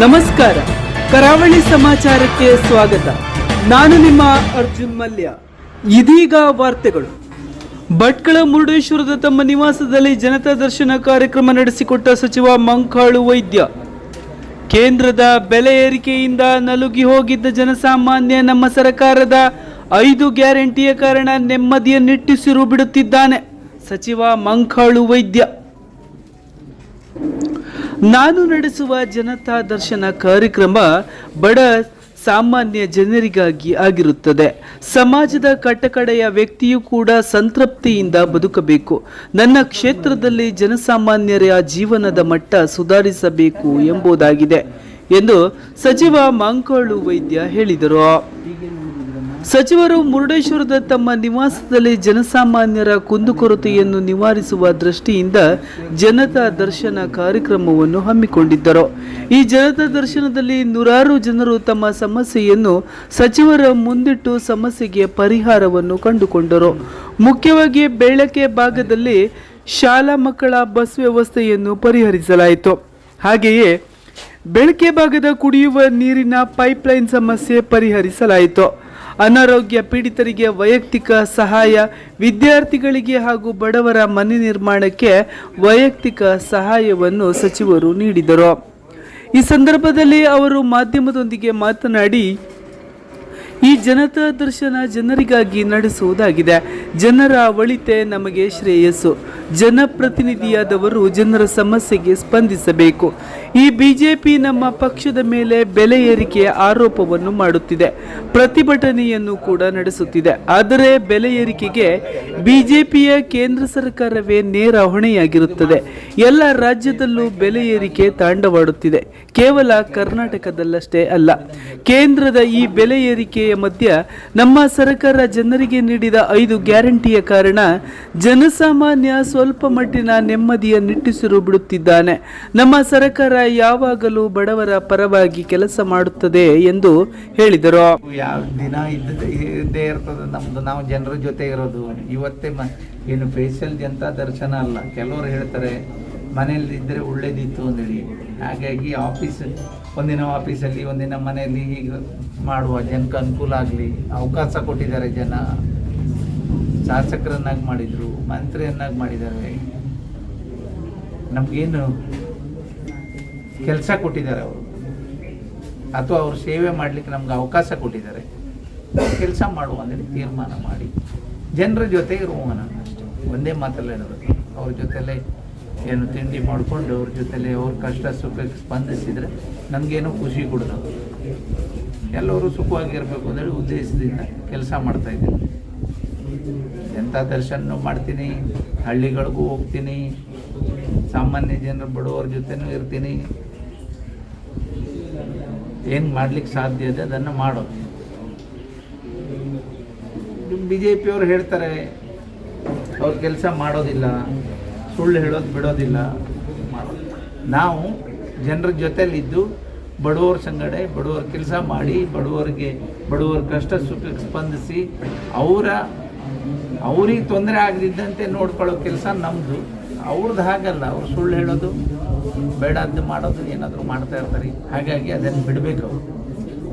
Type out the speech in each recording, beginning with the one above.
ನಮಸ್ಕಾರ. ಕರಾವಳಿ ಸಮಾಚಾರಕ್ಕೆ ಸ್ವಾಗತ. ನಾನು ನಿಮ್ಮ ಅರ್ಜುನ್ ಮಲ್ಯ. ಇದೀಗ ವಾರ್ತೆಗಳು. ಭಟ್ಕಳ ಮುರುಡೇಶ್ವರದ ತಮ್ಮ ನಿವಾಸದಲ್ಲಿ ಜನತಾ ದರ್ಶನ ಕಾರ್ಯಕ್ರಮ ನಡೆಸಿಕೊಟ್ಟ ಸಚಿವ ಮಂಕಾಳು ವೈದ್ಯ. ಕೇಂದ್ರದ ಬೆಲೆ ಏರಿಕೆಯಿಂದ ನಲುಗಿ ಹೋಗಿದ್ದ ಜನಸಾಮಾನ್ಯ ನಮ್ಮ ಸರ್ಕಾರದ ಐದು ಗ್ಯಾರಂಟಿಯ ಕಾರಣ ನೆಮ್ಮದಿಯ ನಿಟ್ಟುಸಿರು ಬಿಡುತ್ತಿದ್ದಾನೆ ಸಚಿವ ಮಂಕಾಳು ವೈದ್ಯ. ನಾನು ನಡೆಸುವ ಜನತಾ ದರ್ಶನ ಕಾರ್ಯಕ್ರಮ ಬಡ ಸಾಮಾನ್ಯ ಜನರಿಗಾಗಿ ಆಗಿರುತ್ತದೆ. ಸಮಾಜದ ಕಟ್ಟಕಡೆಯ ವ್ಯಕ್ತಿಯೂ ಕೂಡ ಸಂತೃಪ್ತಿಯಿಂದ ಬದುಕಬೇಕು. ನನ್ನ ಕ್ಷೇತ್ರದಲ್ಲಿ ಜನಸಾಮಾನ್ಯರ ಜೀವನದ ಮಟ್ಟ ಸುಧಾರಿಸಬೇಕು ಎಂಬುದಾಗಿದೆ ಎಂದು ಸಚಿವ ಮಂಕೋಳು ವೈದ್ಯ ಹೇಳಿದರು. ಸಚಿವರು ಮುರುಡೇಶ್ವರದ ತಮ್ಮ ನಿವಾಸದಲ್ಲಿ ಜನಸಾಮಾನ್ಯರ ಕುಂದುಕೊರತೆಯನ್ನು ನಿವಾರಿಸುವ ದೃಷ್ಟಿಯಿಂದ ಜನತಾ ದರ್ಶನ ಕಾರ್ಯಕ್ರಮವನ್ನು ಹಮ್ಮಿಕೊಂಡಿದ್ದರು. ಈ ಜನತಾ ದರ್ಶನದಲ್ಲಿ ನೂರಾರು ಜನರು ತಮ್ಮ ಸಮಸ್ಯೆಯನ್ನು ಸಚಿವರ ಮುಂದಿಟ್ಟು ಸಮಸ್ಯೆಗೆ ಪರಿಹಾರವನ್ನು ಕಂಡುಕೊಂಡರು. ಮುಖ್ಯವಾಗಿ ಬೆಳಕೆ ಭಾಗದಲ್ಲಿ ಶಾಲಾ ಮಕ್ಕಳ ಬಸ್ ವ್ಯವಸ್ಥೆಯನ್ನು ಪರಿಹರಿಸಲಾಯಿತು. ಹಾಗೆಯೇ ಬೆಳಕೆ ಭಾಗದ ಕುಡಿಯುವ ನೀರಿನ ಪೈಪ್ಲೈನ್ ಸಮಸ್ಯೆ ಪರಿಹರಿಸಲಾಯಿತು. ಅನಾರೋಗ್ಯ ಪೀಡಿತರಿಗೆ ವೈಯಕ್ತಿಕ ಸಹಾಯ, ವಿದ್ಯಾರ್ಥಿಗಳಿಗೆ ಹಾಗೂ ಬಡವರ ಮನೆ ನಿರ್ಮಾಣಕ್ಕೆ ವೈಯಕ್ತಿಕ ಸಹಾಯವನ್ನು ಸಚಿವರು ನೀಡಿದರು. ಈ ಸಂದರ್ಭದಲ್ಲಿ ಅವರು ಮಾಧ್ಯಮದೊಂದಿಗೆ ಮಾತನಾಡಿ ಈ ಜನತಾ ದರ್ಶನ ಜನರಿಗಾಗಿ ನಡೆಸುವುದಾಗಿದೆ. ಜನರ ಒಳಿತೆ ನಮಗೆ ಶ್ರೇಯಸ್ಸು. ಜನಪ್ರತಿನಿಧಿಯಾದವರು ಜನರ ಸಮಸ್ಯೆಗೆ ಸ್ಪಂದಿಸಬೇಕು. ಈ ಬಿಜೆಪಿ ನಮ್ಮ ಪಕ್ಷದ ಮೇಲೆ ಬೆಲೆ ಏರಿಕೆಯ ಆರೋಪವನ್ನು ಮಾಡುತ್ತಿದೆ. ಪ್ರತಿಭಟನೆಯನ್ನು ಕೂಡ ನಡೆಸುತ್ತಿದೆ. ಆದರೆ ಬೆಲೆ ಏರಿಕೆಗೆ ಬಿಜೆಪಿಯ ಕೇಂದ್ರ ಸರ್ಕಾರವೇ ನೇರ ಹೊಣೆಯಾಗಿರುತ್ತದೆ. ಎಲ್ಲ ರಾಜ್ಯದಲ್ಲೂ ಬೆಲೆ ಏರಿಕೆ ತಾಂಡವಾಡುತ್ತಿದೆ. ಕೇವಲ ಕರ್ನಾಟಕದಲ್ಲಷ್ಟೇ ಅಲ್ಲ. ಕೇಂದ್ರದ ಈ ಬೆಲೆ ಏರಿಕೆಯ ಮಧ್ಯ ನಮ್ಮ ಸರ್ಕಾರ ಜನರಿಗೆ ನೀಡಿದ ಐದು ಗ್ಯಾರಂಟಿಯ ಕಾರಣ ಜನಸಾಮಾನ್ಯ ಸ್ವಲ್ಪ ಮಟ್ಟಿನ ನೆಮ್ಮದಿಯ ನಿಟ್ಟುಸಿರು ಬಿಡುತ್ತಿದ್ದಾನೆ. ನಮ್ಮ ಸರ್ಕಾರ ಯಾವಾಗಲೂ ಬಡವರ ಪರವಾಗಿ ಕೆಲಸ ಮಾಡುತ್ತದೆ ಎಂದು ಹೇಳಿದರು. ಯಾವ ದಿನ ಇದ್ದ ಇರ್ತದೆ ನಮ್ದು. ನಾವು ಜನರ ಜೊತೆ ಇರೋದು. ಇವತ್ತೇ ಏನು ಫೇಶಿಯಲ್ ಜನತಾ ದರ್ಶನ ಅಲ್ಲ. ಕೆಲವರು ಹೇಳ್ತಾರೆ ಮನೆಯಲ್ಲಿ ಇದ್ದರೆ ಒಳ್ಳೇದಿತ್ತು ಅಂದೇಳಿ ಹಾಗಾಗಿ ಆಫೀಸ್, ಒಂದಿನ ಆಫೀಸಲ್ಲಿ, ಒಂದಿನ ಮನೆಯಲ್ಲಿ ಹೀಗೆ ಮಾಡುವ ಜನಕ್ಕೆ ಅನುಕೂಲ ಆಗಲಿ, ಅವಕಾಶ ಕೊಟ್ಟಿದ್ದಾರೆ ಜನ. ಶಾಸಕರನ್ನಾಗಿ ಮಾಡಿದರು, ಮಂತ್ರಿಯನ್ನಾಗಿ ಮಾಡಿದ್ದಾರೆ. ನಮಗೇನು ಕೆಲಸ ಕೊಟ್ಟಿದ್ದಾರೆ ಅವರು. ಅಥವಾ ಅವರು ಸೇವೆ ಮಾಡಲಿಕ್ಕೆ ನಮ್ಗೆ ಅವಕಾಶ ಕೊಟ್ಟಿದ್ದಾರೆ. ಕೆಲಸ ಮಾಡುವ ಅಂದರೆ ತೀರ್ಮಾನ ಮಾಡಿ. ಜನರ ಜೊತೆ ಇರುವ ನಾನು ಅಷ್ಟೇ. ಒಂದೇ ಮಾತಲ್ಲ ಹೇಳೋದು. ಅವ್ರ ಜೊತೆಲೇ ಏನು ತಿಂಡಿ ಮಾಡಿಕೊಂಡು ಅವ್ರ ಜೊತೆಲಿ ಅವ್ರ ಕಷ್ಟ ಸುಖಕ್ಕೆ ಸ್ಪಂದಿಸಿದರೆ ನಮಗೇನೋ ಖುಷಿ ಕೊಡೋದು ಎಲ್ಲರೂ ಸುಖವಾಗಿರಬೇಕು ಅಂದರೆ ಉದ್ದೇಶದಿಂದ ಕೆಲಸ ಮಾಡ್ತಾ ಇದ್ದೀನಿ. ಜನತಾ ದರ್ಶನ ಮಾಡ್ತೀನಿ, ಹಳ್ಳಿಗಳಿಗೂ ಹೋಗ್ತೀನಿ, ಸಾಮಾನ್ಯ ಜನರು ಬಡವರ ಜೊತೆನೂ ಇರ್ತೀನಿ. ಏನು ಮಾಡ್ಲಿಕ್ಕೆ ಸಾಧ್ಯ ಇದೆ ಅದನ್ನು ಮಾಡೋದು. ಬಿ ಜೆ ಪಿಯವರು ಹೇಳ್ತಾರೆ, ಅವ್ರ ಕೆಲಸ ಮಾಡೋದಿಲ್ಲ. ಸುಳ್ಳು ಹೇಳೋದು ಬಿಡೋದಿಲ್ಲ. ನಾವು ಜನರ ಜೊತೆಯಲ್ಲಿದ್ದು ಬಡವರ ಸಂಗಡೆ ಬಡವರ ಕೆಲಸ ಮಾಡಿ ಬಡವರಿಗೆ ಬಡವರ ಕಷ್ಟ ಸುಖಕ್ಕೆ ಸ್ಪಂದಿಸಿ ಅವರ ಅವ್ರಿಗೆ ತೊಂದರೆ ಆಗದಿದ್ದಂತೆ ನೋಡ್ಕೊಳ್ಳೋ ಕೆಲಸ ನಮ್ಮದು ಅವ್ರದ್ದು ಹಾಗಲ್ಲ, ಅವ್ರು ಸುಳ್ಳು ಹೇಳೋದು, ಬೇಡ ಬೇಡದ್ದು ಮಾಡೋದು ಏನಾದರೂ ಮಾಡ್ತಾ ಇರ್ತಾರೆ. ಹಾಗಾಗಿ ಅದನ್ನು ಬಿಡಬೇಕು ಅವರು.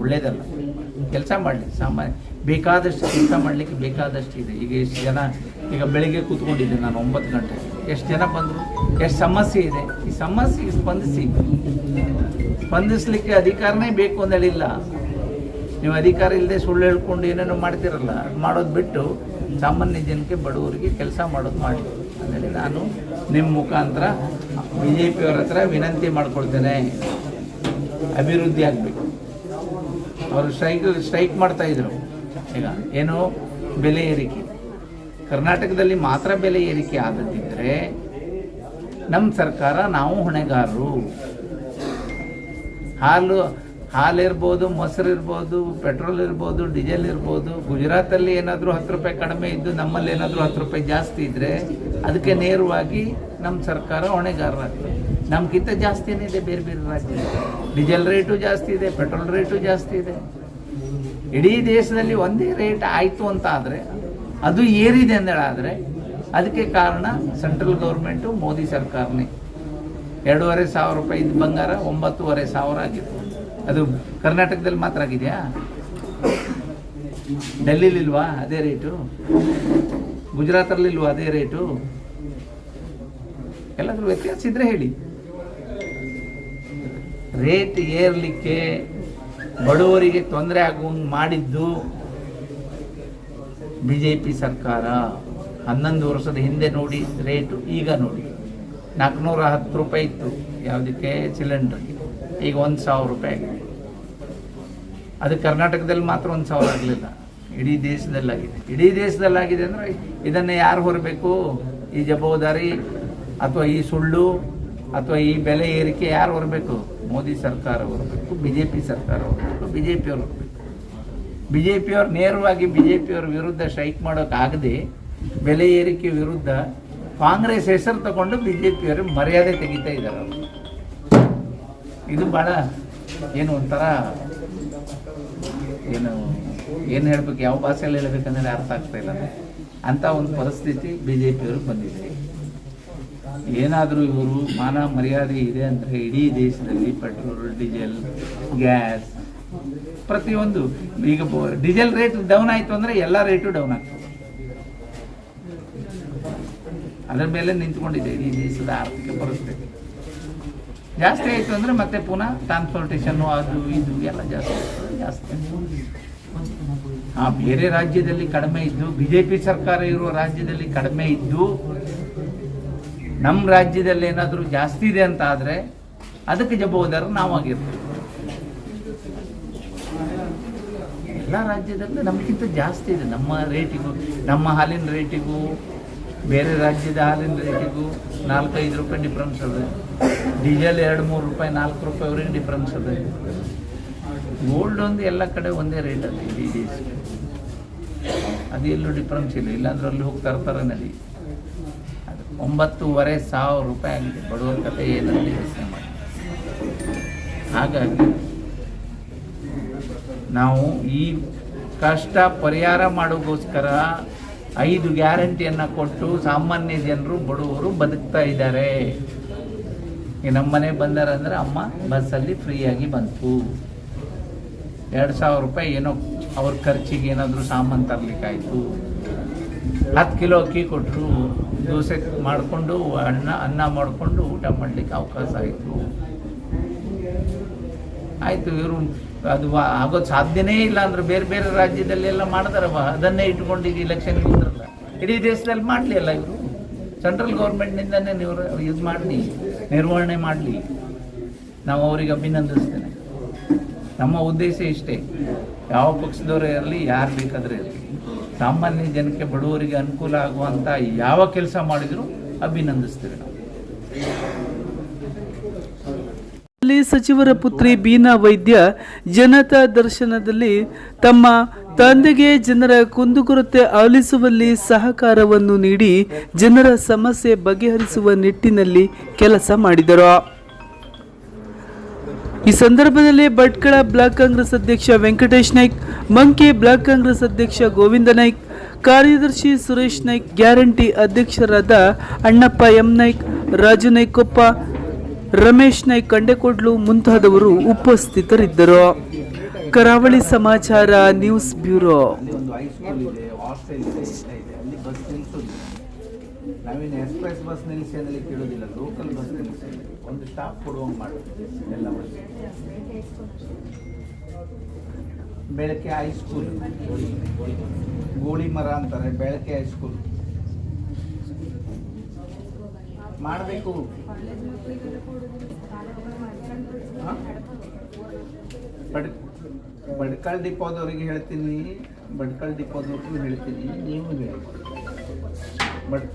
ಒಳ್ಳೇದಲ್ಲ. ಕೆಲಸ ಮಾಡಲಿ. ಸಾಮಾನ್ಯ ಬೇಕಾದಷ್ಟು ಕೆಲಸ ಮಾಡಲಿಕ್ಕೆ ಬೇಕಾದಷ್ಟು ಇದೆ ಈಗ ಎಷ್ಟು ಜನ ಈಗ ಬೆಳಿಗ್ಗೆ ಕೂತ್ಕೊಂಡಿದ್ದೆ ನಾನು ಒಂಬತ್ತು ಗಂಟೆ ಎಷ್ಟು ಜನ ಬಂದರು, ಎಷ್ಟು ಸಮಸ್ಯೆ ಇದೆ. ಈ ಸಮಸ್ಯೆಗೆ ಸ್ಪಂದಿಸಿ. ಸ್ಪಂದಿಸಲಿಕ್ಕೆ ಅಧಿಕಾರನೇ ಬೇಕು ಅಂತ ಹೇಳಿಲ್ಲ. ನೀವು ಅಧಿಕಾರ ಇಲ್ಲದೆ ಸುಳ್ಳು ಹೇಳ್ಕೊಂಡು ಏನೇನೋ ಮಾಡ್ತಿರಲ್ಲ, ಅದು ಮಾಡೋದು ಬಿಟ್ಟು ಸಾಮಾನ್ಯ ಜನಕ್ಕೆ ಬಡವರಿಗೆ ಕೆಲಸ ಮಾಡೋದು ಮಾಡಿ. ಅದರಲ್ಲಿ ನಾನು ನಿಮ್ಮ ಮುಖಾಂತರ ಬಿ ಜೆ ಪಿಯವ್ರ ಹತ್ರ ವಿನಂತಿ ಮಾಡ್ಕೊಳ್ತೇನೆ. ಅಭಿವೃದ್ಧಿ ಆಗಬೇಕು. ಅವರು ಸ್ಟ್ರೈಕ್ ಸ್ಟ್ರೈಕ್ ಮಾಡ್ತಾಯಿದ್ರು ಈಗ ಏನೋ ಬೆಲೆ ಏರಿಕೆ? ಕರ್ನಾಟಕದಲ್ಲಿ ಮಾತ್ರ ಬೆಲೆ ಏರಿಕೆ ಆಗದಿದ್ದರೆ ನಮ್ಮ ಸರ್ಕಾರ ನಾವು ಹೊಣೆಗಾರರು. ಹಾಲು ಹಾಲು ಇರ್ಬೋದು ಮೊಸರು ಇರ್ಬೋದು ಪೆಟ್ರೋಲ್ ಇರ್ಬೋದು, ಡೀಸೆಲ್ ಇರ್ಬೋದು, ಗುಜರಾತಲ್ಲಿ ಏನಾದರೂ ಹತ್ತು ರೂಪಾಯಿ ಕಡಿಮೆ ಇದ್ದು ನಮ್ಮಲ್ಲಿ ಏನಾದರೂ ಹತ್ತು ರೂಪಾಯಿ ಜಾಸ್ತಿ ಇದ್ದರೆ ಅದಕ್ಕೆ ನೇರವಾಗಿ ನಮ್ಮ ಸರ್ಕಾರ ಹೊಣೆಗಾರರಾಗ್ತದೆ. ನಮಗಿಂತ ಜಾಸ್ತಿನೇ ಇದೆ ಬೇರೆ ಬೇರೆ ರಾಜ್ಯ ಡೀಸೆಲ್ ರೇಟು ಜಾಸ್ತಿ ಇದೆ, ಪೆಟ್ರೋಲ್ ರೇಟು ಜಾಸ್ತಿ ಇದೆ. ಇಡೀ ದೇಶದಲ್ಲಿ ಒಂದೇ ರೇಟ್ ಆಯಿತು ಅಂತ ಆದರೆ ಅದು ಏರಿದೆ ಅಂದೇಳಾದರೆ ಅದಕ್ಕೆ ಕಾರಣ ಸೆಂಟ್ರಲ್ ಗೌರ್ಮೆಂಟು ಮೋದಿ ಸರ್ಕಾರನೇ. ಎರಡೂವರೆ ಸಾವಿರ ರೂಪಾಯಿ ಇದು ಬಂಗಾರ ಒಂಬತ್ತೂವರೆ ಸಾವಿರ ಆಗಿದೆ ಅದು ಕರ್ನಾಟಕದಲ್ಲಿ ಮಾತ್ರ ಆಗಿದೆಯಾ? ಡೆಲ್ಲಿಲಿಲ್ವಾ ಅದೇ ರೇಟು? ಗುಜರಾತಲ್ಲಿಲ್ವಾ ಅದೇ ರೇಟು? ಎಲ್ಲಾದರೂ ವ್ಯತ್ಯಾಸ ಇದ್ರೆ ಹೇಳಿ. ರೇಟ್ ಏರ್ಲಿಕ್ಕೆ ಬಡವರಿಗೆ ತೊಂದರೆ ಆಗುವಂಗೆ ಮಾಡಿದ್ದು ಬಿ ಜೆ ಪಿ ಸರ್ಕಾರ ಹನ್ನೊಂದು ವರ್ಷದ ಹಿಂದೆ ನೋಡಿ, ರೇಟು ಈಗ ನೋಡಿ. ನಾಲ್ಕುನೂರ ಹತ್ತು ರೂಪಾಯಿ ಇತ್ತು ಯಾವುದಕ್ಕೆ? ಸಿಲಿಂಡ್ರಿಗೆ ಈಗ ಒಂದು ಸಾವಿರ ರೂಪಾಯಿ ಆಗಿದೆ. ಅದು ಕರ್ನಾಟಕದಲ್ಲಿ ಮಾತ್ರ ಒಂದು ಸಾವಿರ ಆಗಲಿಲ್ಲ. ಇಡೀ ದೇಶದಲ್ಲಾಗಿದೆ. ಇಡೀ ದೇಶದಲ್ಲಾಗಿದೆ ಅಂದರೆ ಇದನ್ನು ಯಾರು ಹೊರಬೇಕು? ಈ ಜವಾಬ್ದಾರಿ ಅಥವಾ ಈ ಸುಳ್ಳು ಅಥವಾ ಈ ಬೆಲೆ ಏರಿಕೆ ಯಾರು ಹೊರಬೇಕು? ಮೋದಿ ಸರ್ಕಾರ ಹೊರಬೇಕು ಬಿ ಜೆ ಪಿ ಸರ್ಕಾರ ಹೊರಬೇಕು ಬಿ ಜೆ ಪಿ ಹೊರಬೇಕು. ಬಿ ಜೆ ಪಿಯವ್ರು ನೇರವಾಗಿ ಬಿ ಜೆ ಪಿಯವ್ರ ವಿರುದ್ಧ ಸ್ಟ್ರೈಕ್ ಮಾಡೋಕ್ಕಾಗದೆ ಬೆಲೆ ಏರಿಕೆ ವಿರುದ್ಧ ಕಾಂಗ್ರೆಸ್ ಹೆಸರು ತಗೊಂಡು ಬಿ ಜೆ ಪಿಯವರು ಮರ್ಯಾದೆ ತೆಗಿತಾ ಇದ್ದಾರೆ. ಅವರು ಇದು ಭಾಳ ಏನು ಒಂಥರ ಏನು ಏನು ಹೇಳ್ಬೇಕು, ಯಾವ ಭಾಷೆಯಲ್ಲಿ ಹೇಳ್ಬೇಕಂದ್ರೆ ಅರ್ಥ ಆಗ್ತಾ ಇಲ್ಲ ಅಂತ ಒಂದು ಪರಿಸ್ಥಿತಿ ಬಿ ಜೆ ಪಿಯವರು ಬಂದಿದೆ. ಏನಾದರೂ ಇವರು ಮಾನ ಮರ್ಯಾದೆ ಇದೆ ಅಂದರೆ ಇಡೀ ದೇಶದಲ್ಲಿ ಪೆಟ್ರೋಲ್, ಡೀಸೆಲ್, ಗ್ಯಾಸ್ ಪ್ರತಿಯೊಂದು. ಈಗ ಡೀಸೆಲ್ ರೇಟ್ ಡೌನ್ ಆಯಿತು ಅಂದರೆ ಎಲ್ಲ ರೇಟು ಡೌನ್ ಆಗ್ತದೆ. ಅದರ ಮೇಲೆ ನಿಂತ್ಕೊಂಡಿದೆ ಈ ದೇಶದ ಆರ್ಥಿಕ ಪರಿಸ್ಥಿತಿ. ಜಾಸ್ತಿ ಆಯಿತು ಅಂದರೆ ಮತ್ತೆ ಪುನಃ ಟ್ರಾನ್ಸ್ಪೋರ್ಟೇಷನ್ನು ಅದು ಇದು ಎಲ್ಲ ಜಾಸ್ತಿ ಜಾಸ್ತಿ ಹಾಂ ಬೇರೆ ರಾಜ್ಯದಲ್ಲಿ ಕಡಿಮೆ ಇದ್ದು ಬಿ ಜೆ ಪಿ ಸರ್ಕಾರ ಇರುವ ರಾಜ್ಯದಲ್ಲಿ ಕಡಿಮೆ ಇದ್ದು ನಮ್ಮ ರಾಜ್ಯದಲ್ಲಿ ಏನಾದರೂ ಜಾಸ್ತಿ ಇದೆ ಅಂತ ಆದರೆ ಅದಕ್ಕೆ ಜವಾಬ್ದಾರ ನಾವಾಗಿರ್ತೀವಿ ಎಲ್ಲ ರಾಜ್ಯದಲ್ಲೂ ನಮಗಿಂತ ಜಾಸ್ತಿ ಇದೆ. ನಮ್ಮ ರೇಟಿಗೂ ನಮ್ಮ ಹಾಲಿನ ರೇಟಿಗೂ ಬೇರೆ ರಾಜ್ಯದ ಹಾಲಿನ ರೇಟಿಗೂ ನಾಲ್ಕೈದು ರೂಪಾಯಿ ಡಿಫ್ರೆನ್ಸ್ ಇದೆ ಡೀಸೆಲ್ ಎರಡು, ಮೂರು ರೂಪಾಯಿ, ನಾಲ್ಕು ರೂಪಾಯಿವರೆಗೆ ಡಿಫ್ರೆನ್ಸ್ ಇದೆ ಗೋಲ್ಡ್ ಒಂದು ಎಲ್ಲ ಕಡೆ ಒಂದೇ ರೇಟ್ ಅದ ಡಿ ಎಸ್ ಅದು ಎಲ್ಲೂ ಡಿಫ್ರೆನ್ಸ್ ಇಲ್ಲ. ಇಲ್ಲಾಂದ್ರೆ ಅಲ್ಲಿ ಹೋಗಿ ತರ್ತಾರೆ ನದಿ. ಅದು ಒಂಬತ್ತೂವರೆ ಸಾವಿರ ರೂಪಾಯಿ ಆಗಿದೆ. ಬಡವರ ಕತೆ ಏನಲ್ಲಿ ಯೋಚನೆ ಮಾಡಿ. ಹಾಗಾಗಿ ನಾವು ಈ ಕಷ್ಟ ಪರಿಹಾರ ಮಾಡೋಕ್ಕೋಸ್ಕರ ಐದು ಗ್ಯಾರಂಟಿಯನ್ನು ಕೊಟ್ಟು ಸಾಮಾನ್ಯ ಜನರು, ಬಡವರು ಬದುಕ್ತಾ ಇದ್ದಾರೆ. ಈ ನಮ್ಮನೆ ಬಂದಾರಂದ್ರೆ ಅಮ್ಮ ಬಸ್ಸಲ್ಲಿ ಫ್ರೀಯಾಗಿ ಬಂತು. ಎರಡು ಸಾವಿರ ರೂಪಾಯಿ ಏನೋ ಅವ್ರ ಖರ್ಚಿಗೆ ಏನಾದರೂ ಸಾಮಾನು ತರಲಿಕ್ಕಾಯಿತು. ಹತ್ತು ಕಿಲೋ ಅಕ್ಕಿ ಕೊಟ್ಟರು ದೋಸೆ ಮಾಡಿಕೊಂಡು ಅನ್ನ ಅನ್ನ ಮಾಡಿಕೊಂಡು ಊಟ ಮಾಡಲಿಕ್ಕೆ ಅವಕಾಶ ಆಯಿತು. ಆಯಿತು, ಇವರು ಅದು ಆಗೋದು ಸಾಧ್ಯನೇ ಇಲ್ಲ ಅಂದ್ರೆ ಬೇರೆ ಬೇರೆ ರಾಜ್ಯದಲ್ಲಿ ಎಲ್ಲ ಮಾಡ್ತಾರವ ಅದನ್ನೇ ಇಟ್ಕೊಂಡು ಈಗ ಇಲೆಕ್ಷನ್ ನಿಂದ್ರಲ್ಲ ಇಡೀ ದೇಶದಲ್ಲಿ ಮಾಡಲಿ ಅಲ್ಲ ಇವರು. ಸೆಂಟ್ರಲ್ ಗೌರ್ಮೆಂಟ್ನಿಂದನೇ ನೀವು ಯೂಸ್ ಮಾಡಲಿ, ನಿರ್ವಹಣೆ ಮಾಡಲಿ. ನಾವು ಅವರಿಗೆ ಅಭಿನಂದಿಸ್ತೇನೆ. ನಮ್ಮ ಉದ್ದೇಶ ಇಷ್ಟೇ. ಯಾವ ಪಕ್ಷದವರೇ ಇರಲಿ, ಯಾರು ಬೇಕಾದರೆ ಇರಲಿ. ಸಾಮಾನ್ಯ ಜನಕ್ಕೆ ಬಡವರಿಗೆ ಅನುಕೂಲ ಆಗುವಂಥ ಯಾವ ಕೆಲಸ ಮಾಡಿದರೂ ಅಭಿನಂದಿಸ್ತೇವೆ ನಾವು. ಸಚಿವರ ಪುತ್ರಿ ಬೀನಾ ವೈದ್ಯ ಜನತಾ ದರ್ಶನದಲ್ಲಿ ತಮ್ಮ ತಂದೆಗೆ ಜನರ ಕುಂದುಕೊರತೆ ಆಲಿಸುವಲ್ಲಿ ಸಹಕಾರವನ್ನು ನೀಡಿ ಜನರ ಸಮಸ್ಯೆ ಬಗೆಹರಿಸುವ ನಿಟ್ಟಿನಲ್ಲಿ ಕೆಲಸ ಮಾಡಿದರು. ಈ ಸಂದರ್ಭದಲ್ಲಿ ಭಟ್ಕಳ ಬ್ಲಾಕ್ ಕಾಂಗ್ರೆಸ್ ಅಧ್ಯಕ್ಷ ವೆಂಕಟೇಶ್ ನಾಯ್ಕ್, ಮಂಕಿ ಬ್ಲಾಕ್ ಕಾಂಗ್ರೆಸ್ ಅಧ್ಯಕ್ಷ ಗೋವಿಂದ ನಾಯ್ಕ್, ಕಾರ್ಯದರ್ಶಿ ಸುರೇಶ್ ನಾಯ್ಕ್, ಗ್ಯಾರಂಟಿ ಅಧ್ಯಕ್ಷರಾದ ಅಣ್ಣಪ್ಪ ಎಂ ನಾಯ್ಕ್, ರಾಜು ನಾಯ್ಕೊಪ್ಪ ರಮೇಶ್ ನಾಯ್ಕ್ ಕಂಡೆಕೊಡ್ಲು ಮುಂತಾದವರು ಉಪಸ್ಥಿತರಿದ್ದರು. Karavali Samachara, news bureau. ಅಲ್ಲಿ ನಾವೇನು ಎಕ್ಸ್ಪ್ರೆಸ್ ಬಸ್ ನಿಲ್ಲಿಸಿ ಅಂದ್ರೆ ಕೇಳೋದಿಲ್ಲ, ಲೋಕಲ್ ಬಸ್ ನಿಲ್ಲಿಸಿ ಒಂದು ಸ್ಟಾಪ್ ಕೊಡುವಂಗೆ ಮಾಡೋದು ಎಲ್ಲ ಬಸ್. ಬೆಳಕೆ ಹೈಸ್ಕೂಲ್ ಗೋಳಿ ಮರ ಅಂತಾರೆ ಬೆಳಕೆ ಹೈಸ್ಕೂಲ್ ಮಾಡಬೇಕು. ಬಡ್ ಬಡ್ಕಲ್ ಡಿಪೋದವ್ರಿಗೆ ಹೇಳ್ತೀನಿ ಬಡ್ಕಳ್ ಡಿಪೋದವ್ರಿಗೂ ಹೇಳ್ತೀನಿ ನೀವು ಹೇಳಿ ಬಟ್